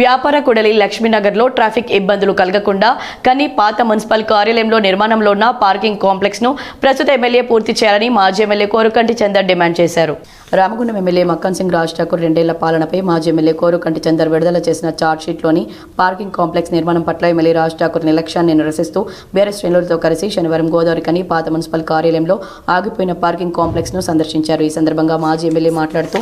వ్యాపార కుడలి లక్ష్మీనగర్లో ట్రాఫిక్ ఇబ్బందులు కలగకుండా కని పాత మున్సిపల్ కార్యాలయంలో నిర్మాణంలో ఉన్న పార్కింగ్ కాంప్లెక్స్ను ప్రస్తుత ఎమ్మెల్యే పూర్తి చేయాలని మాజీ ఎమ్మెల్యే కోరుకంటి చందర్ డిమాండ్ చేశారు. రామగుండం ఎమ్మెల్యే మక్కన్ సింగ్ రాజ్ ఠాకూర్ రెండేళ్ళ పాలనపై మాజీ ఎమ్మెల్యే కోరుకంటి చందర్ విడుదల చేసిన ఛార్జ్ షీట్లోని పార్కింగ్ కాంప్లెక్స్ నిర్మాణం పట్ల ఎమ్మెల్యే రాజ్ ఠాకూర్ నిర్లక్ష్యాన్ని నిరసిస్తూ బీఆర్ఎస్ శ్రేణులతో కలిసి శనివారం గోదావరి కని పాత మున్సిపల్ కార్యాలయంలో ఆగిపోయిన పార్కింగ్ కాంప్లెక్స్ను సందర్శించారు. ఈ సందర్భంగా మాజీ ఎమ్మెల్యే మాట్లాడుతూ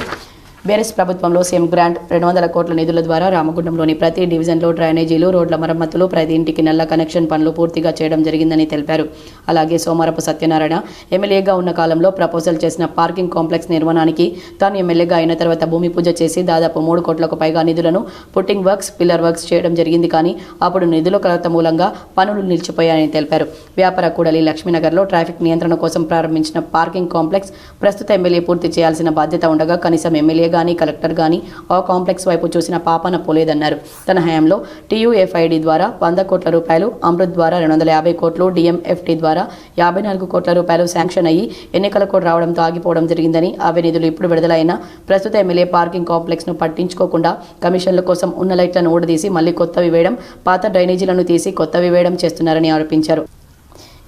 బీఆర్ఎస్ ప్రభుత్వంలో సీఎం గ్రాంట్ రెండు వందల కోట్ల నిధుల ద్వారా రామగుండంలోని ప్రతి డివిజన్లో డ్రైనేజీలు రోడ్ల మరమ్మతులు ప్రతి ఇంటికి నల్ల కనెక్షన్ పనులు పూర్తిగా చేయడం జరిగిందని తెలిపారు. అలాగే సోమారపు సత్యనారాయణ ఎమ్మెల్యేగా ఉన్న కాలంలో ప్రపోజల్ చేసిన పార్కింగ్ కాంప్లెక్స్ నిర్మాణానికి తాను ఎమ్మెల్యేగా అయిన తర్వాత భూమి పూజ చేసి దాదాపు మూడు కోట్లకు పైగా నిధులను పుట్టింగ్ వర్క్స్ పిల్లర్ వర్క్స్ చేయడం జరిగింది. కానీ అప్పుడు నిధుల కొరత మూలంగా పనులు నిలిచిపోయాయని తెలిపారు. వ్యాపార కూడలి లక్ష్మీనగర్లో ట్రాఫిక్ నియంత్రణ కోసం ప్రారంభించిన పార్కింగ్ కాంప్లెక్స్ ప్రస్తుత ఎమ్మెల్యే పూర్తి చేయాల్సిన బాధ్యత ఉండగా కనీసం ఎమ్మెల్యే కానీ కలెక్టర్ కానీ ఆ కాంప్లెక్స్ వైపు చూసిన పాపన పోలేదన్నారు. తన హయాంలో టీయూఎఫ్ఐడి ద్వారా వంద కోట్ల రూపాయలు అమృత్ ద్వారా రెండు వందల యాభై కోట్లు డిఎంఎఫ్టీ ద్వారా యాభై నాలుగు కోట్ల రూపాయలు శాంక్షన్ అయ్యి ఎన్నికల కోడ్ రావడంతో ఆగిపోవడం జరిగిందని అవే నిధులు ఇప్పుడు విడుదలైన ప్రస్తుత ఎమ్మెల్యే పార్కింగ్ కాంప్లెక్స్ను పట్టించుకోకుండా కమిషన్ల కోసం ఉన్న లైట్లను ఊడదీసి మళ్ళీ కొత్తవి వేయడం పాత డ్రైనేజీలను తీసి కొత్తవి వేయడం చేస్తున్నారని ఆరోపించారు.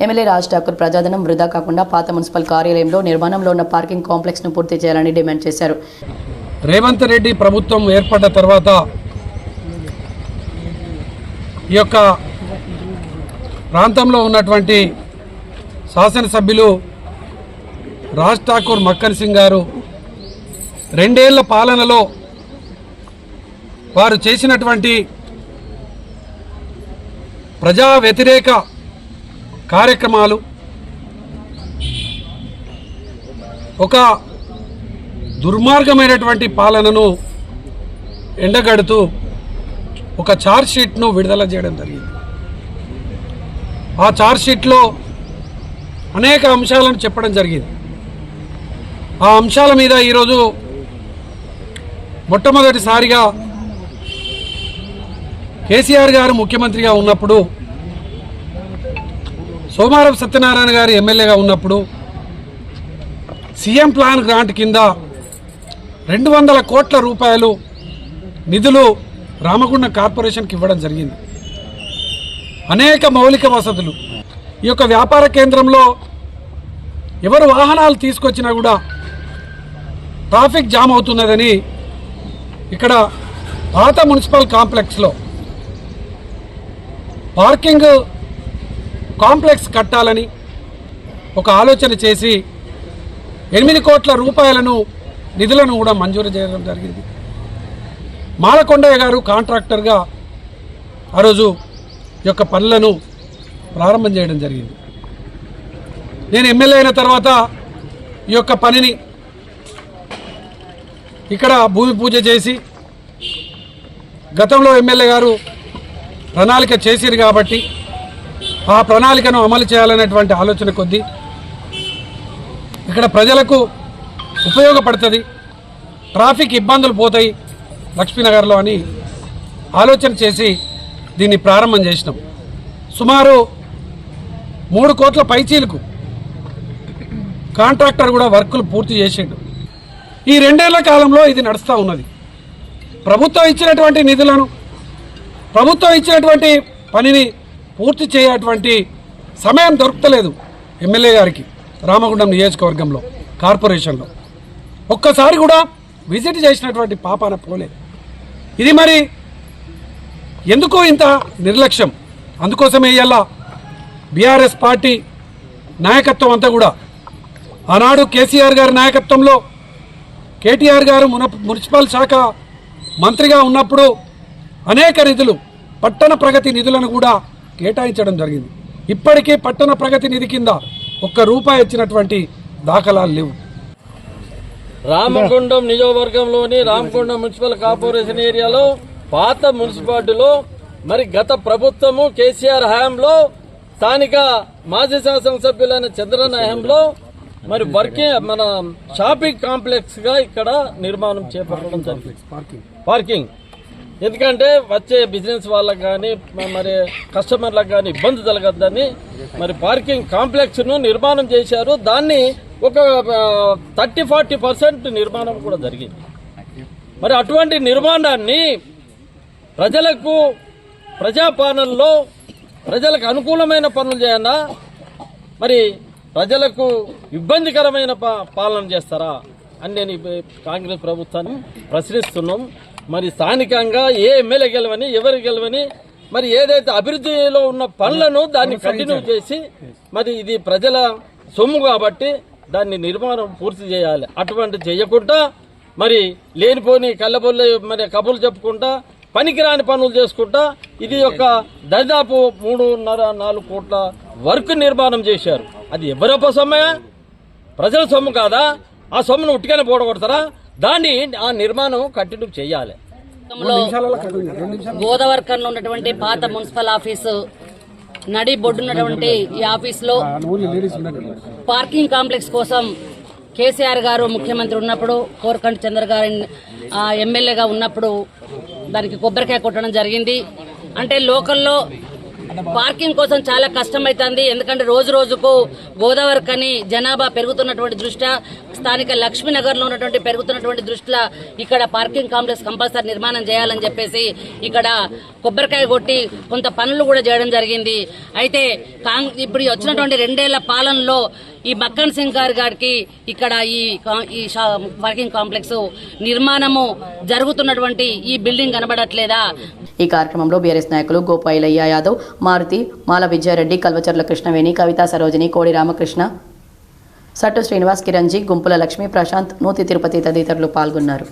ఎమ్మెల్యే రాజ్ ఠాకూర్ ప్రజాధనం వృధా కాకుండా పాత మున్సిపల్ కార్యాలయంలో నిర్మాణంలో ఉన్న పార్కింగ్ కాంప్లెక్స్ను పూర్తి చేయాలని డిమాండ్ చేశారు. రేవంత్ రెడ్డి ప్రభుత్వం ఏర్పడ్డ తర్వాత ఈ యొక్క ప్రాంతంలో ఉన్నటువంటి శాసనసభ్యులు రాజ్ ఠాకూర్ మక్కన్ సింగ్ గారు రెండేళ్ళ పాలనలో వారు చేసినటువంటి ప్రజా వ్యతిరేక కార్యక్రమాలు ఒక దుర్మార్గమైనటువంటి పాలనను ఎండగడుతూ ఒక ఛార్జ్షీట్ను విడుదల చేయడం జరిగింది. ఆ ఛార్జ్షీట్లో అనేక అంశాలను చెప్పడం జరిగింది. ఆ అంశాల మీద ఈరోజు మొట్టమొదటిసారిగా కేసీఆర్ గారు ముఖ్యమంత్రిగా ఉన్నప్పుడు సోమారం సత్యనారాయణ గారు ఎమ్మెల్యేగా ఉన్నప్పుడు సీఎం ప్లాన్ గ్రాంట్ కింద రెండు వందల కోట్ల రూపాయలు నిధులు రామగుండం కార్పొరేషన్కి ఇవ్వడం జరిగింది. అనేక మౌలిక వసతులు. ఈ యొక్క వ్యాపార కేంద్రంలో ఎవరు వాహనాలు తీసుకొచ్చినా కూడా ట్రాఫిక్ జామ్ అవుతున్నదని ఇక్కడ పాత మున్సిపల్ కాంప్లెక్స్లో పార్కింగ్ కాంప్లెక్స్ కట్టాలని ఒక ఆలోచన చేసి ఎనిమిది కోట్ల రూపాయలను నిధులను కూడా మంజూరు చేయడం జరిగింది. మాలకొండయ్య గారు కాంట్రాక్టర్గా ఆ రోజు ఈ యొక్క పనులను ప్రారంభం చేయడం జరిగింది. నేను ఎమ్మెల్యే అయిన తర్వాత ఈ యొక్క పనిని ఇక్కడ భూమి పూజ చేసి గతంలో ఎమ్మెల్యే గారు ప్రణాళిక చేసిరు కాబట్టి ఆ ప్రణాళికను అమలు చేయాలనేటువంటి ఆలోచన కొద్దీ ఇక్కడ ప్రజలకు ఉపయోగపడుతుంది. ట్రాఫిక్ ఇబ్బందులు పోతాయి లక్ష్మీనగర్లో అని ఆలోచన చేసి దీన్ని ప్రారంభం చేసినాం. సుమారు మూడు కోట్ల పైచీలకు కాంట్రాక్టర్ కూడా వర్కులు పూర్తి చేసిండు. ఈ రెండేళ్ళ కాలంలో ఇది నడుస్తూ ఉన్నది. ప్రభుత్వం ఇచ్చినటువంటి నిధులను ప్రభుత్వం ఇచ్చినటువంటి పనిని పూర్తి చేయటువంటి సమయం దొరకలేదు ఎమ్మెల్యే గారికి రామగుండం నియోజకవర్గంలో కార్పొరేషన్లో. ఒక్కసారి కూడా విజిట్ చేసినటువంటి పాపాన పోలేదు. ఇది మరి ఎందుకో ఇంత నిర్లక్ష్యం? అందుకోసమే ఇవాళ బీఆర్ఎస్ పార్టీ నాయకత్వం అంతా కూడా ఆనాడు కేసీఆర్ గారి నాయకత్వంలో కేటీఆర్ గారు మున మున్సిపల్ శాఖ మంత్రిగా ఉన్నప్పుడు అనేక నిధులు పట్టణ ప్రగతి నిధులను కూడా కేటాయించడం జరిగింది. ఇప్పటికీ పట్టణ ప్రగతి నిధి కింద ఒక్క రూపాయి ఇచ్చినటువంటి దాఖలాలు లేవు. రామగుండం నియోజకవర్గంలోని రామగుండం మున్సిపల్ కార్పొరేషన్ ఏరియాలో పాత మున్సిపాలిటీలో మరి గత ప్రభుత్వము కేసీఆర్ హయాంలో స్థానిక మాజీ శాసనసభ్యులైన చంద్రన్న హయాంలో మరి వర్కింగ్ మన షాపింగ్ కాంప్లెక్స్గా ఇక్కడ నిర్మాణం చేపట్టడం జరిగింది. పార్కింగ్ ఎందుకంటే వచ్చే బిజినెస్ వాళ్ళకి కానీ మరి కస్టమర్లకు కానీ ఇబ్బంది కలగద్దని మరి పార్కింగ్ కాంప్లెక్స్ను నిర్మాణం చేశారు. దాన్ని ఒక థర్టీ ఫార్టీ పర్సెంట్ నిర్మాణం కూడా జరిగింది. మరి అటువంటి నిర్మాణాన్ని ప్రజలకు ప్రజాపాలనలో ప్రజలకు అనుకూలమైన పనులు చేయనా మరి ప్రజలకు ఇబ్బందికరమైన పాలన చేస్తారా? అని నేను కాంగ్రెస్ ప్రభుత్వాన్ని ప్రశ్నిస్తున్నాం. మరి స్థానికంగా ఏ ఎమ్మెల్యే గెలవని ఎవరు గెలవని మరి ఏదైతే అభివృద్ధిలో ఉన్న పనులను దాన్ని కంటిన్యూ చేసి మరి ఇది ప్రజల సొమ్ము కాబట్టి దాన్ని నిర్మాణం పూర్తి చేయాలి. అటువంటి చేయకుండా మరి లేనిపోని కళ్ళబొల్లి మరి కబుర్లు చెప్పుకుంటా పనికిరాని పనులు చేసుకుంటా ఇది ఒక దాదాపు మూడున్నర నాలుగు కోట్ల వర్క్ నిర్మాణం చేశారు. అది ఎవరప్ప సొమ్మే? ప్రజల సొమ్ము కాదా? ఆ సొమ్మును ఉట్టిగానే పోడగొడతారా? దాన్ని ఆ నిర్మాణం కంటిన్యూ చేయాలి. గోదావరికర్లో ఉన్నటువంటి పాత మున్సిపల్ ఆఫీసు నడి బొడ్డున్నటువంటి ఈ ఆఫీసులో పార్కింగ్ కాంప్లెక్స్ కోసం కేసీఆర్ గారు ముఖ్యమంత్రి ఉన్నప్పుడు కోరకంటి చంద్ర గారు ఎమ్మెల్యేగా ఉన్నప్పుడు దానికి కొబ్బరికాయ కొట్టడం జరిగింది. అంటే లోకల్లో పార్కింగ్ కోసం చాలా కష్టమవుతుంది ఎందుకంటే రోజు రోజుకు గోదావరి కని జనాభా పెరుగుతున్నటువంటి దృష్ట్యా స్థానిక లక్ష్మీనగర్లో ఉన్నటువంటి పెరుగుతున్నటువంటి దృష్ట్యా ఇక్కడ పార్కింగ్ కాంప్లెక్స్ కంపల్సరీ నిర్మాణం చేయాలని చెప్పేసి ఇక్కడ కొబ్బరికాయ కొట్టి కొంత పనులు కూడా చేయడం జరిగింది. అయితే ఇప్పుడు వచ్చినటువంటి రెండేళ్ళ పాలనలో ఈ మక్కన్ సింగ్ గారి గారికి ఇక్కడ ఈ ఈ షా- పార్కింగ్ కాంప్లెక్స్ నిర్మాణము జరుగుతున్నటువంటి ఈ బిల్డింగ్ కనబడట్లేదా? ఈ కార్యక్రమంలో బీఆర్ఎస్ నాయకులు గోపాయిలయ్య యాదవ్ మారుతి మాల విజయారెడ్డి కల్వచర్ల కృష్ణవేణి కవితా సరోజిని కోడి రామకృష్ణ సట్టు శ్రీనివాస్ కిరంజీ గుంపుల లక్ష్మీ ప్రశాంత్ నూతి తిరుపతి తదితరులు పాల్గొన్నారు.